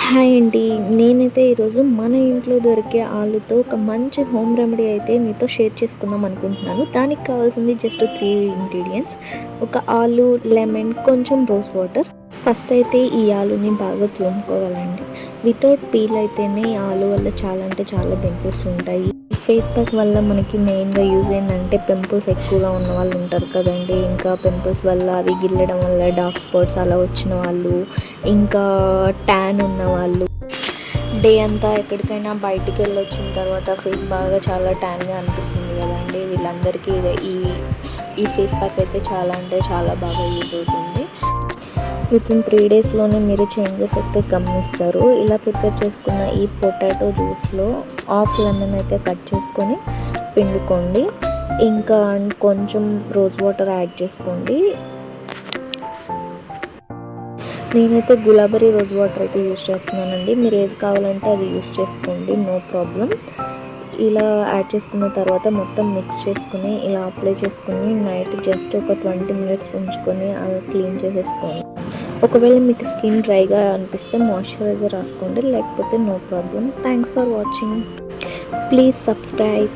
Hi అండి. నేనైతే ఈరోజు మన ఇంట్లో దొరికే ఆలుతో ఒక మంచి హోమ్ రెమెడీ అయితే మీతో షేర్ చేసుకుందాం అనుకుంటున్నాను. దానికి కావాల్సింది జస్ట్ త్రీ ఇంగ్రీడియంట్స్. ఒక ఆలు లెమన్ కొంచెం రోజ్ వాటర్. ఫస్ట్ అయితే ఈ ఆలుని బాగా తురుముకోవాలండి వితౌట్ పీల్ అయితేనే ఈ ఆలు వల్ల చాలా అంటే చాలా బెనిఫిట్స్ ఉంటాయి. ఫేస్ ప్యాక్ వల్ల మనకి మెయిన్గా యూజ్ ఏంటంటే పింపుల్స్ ఎక్కువగా ఉన్న వాళ్ళు ఉంటారు కదండి. ఇంకా పింపుల్స్ వల్ల అవి గిల్లడం వల్ల డార్క్ స్పాట్స్ అలా వచ్చిన వాళ్ళు ఇంకా ట్యాన్ ఉన్న వాళ్ళు. డే అంతా ఎక్కడికైనా బయటికి వెళ్ళి వచ్చిన తర్వాత ఫేస్ బాగా చాలా ట్యాన్గా అనిపిస్తుంది కదండి. వీళ్ళందరికీ ఈ ఈ ఫేస్ ప్యాక్ అయితే చాలా అంటే చాలా బాగా యూజ్ అవుతుంది. విత్ ఇన్ త్రీ డేస్లోనే మీరు చేంజెస్ అయితే గమనిస్తారు. ఇలా ప్రిపేర్ చేసుకున్న ఈ పొటాటో జ్యూస్లో హాఫ్ లెమన్ అయితే కట్ చేసుకొని పిండుకోండి. ఇంకా కొంచెం రోజ్ వాటర్ యాడ్ చేసుకోండి. నేనైతే గులాబరీ రోజ్ వాటర్ అయితే యూస్ చేస్తున్నానండి. మీరు ఏది కావాలంటే అది యూస్ చేసుకోండి. No problem. ఇలా యాడ్ చేసుకున్న తర్వాత మొత్తం మిక్స్ చేసుకుని ఇలా అప్లై చేసుకుని నైట్ జస్ట్ ఒక ట్వంటీ మినిట్స్ ఉంచుకొని క్లీన్ చేసేసుకోండి. ఒకవేళ మీకు స్కిన్ డ్రైగా అనిపిస్తే మాయిశ్చరైజర్ రాసుకోండి లేకపోతే no problem thanks for watching please subscribe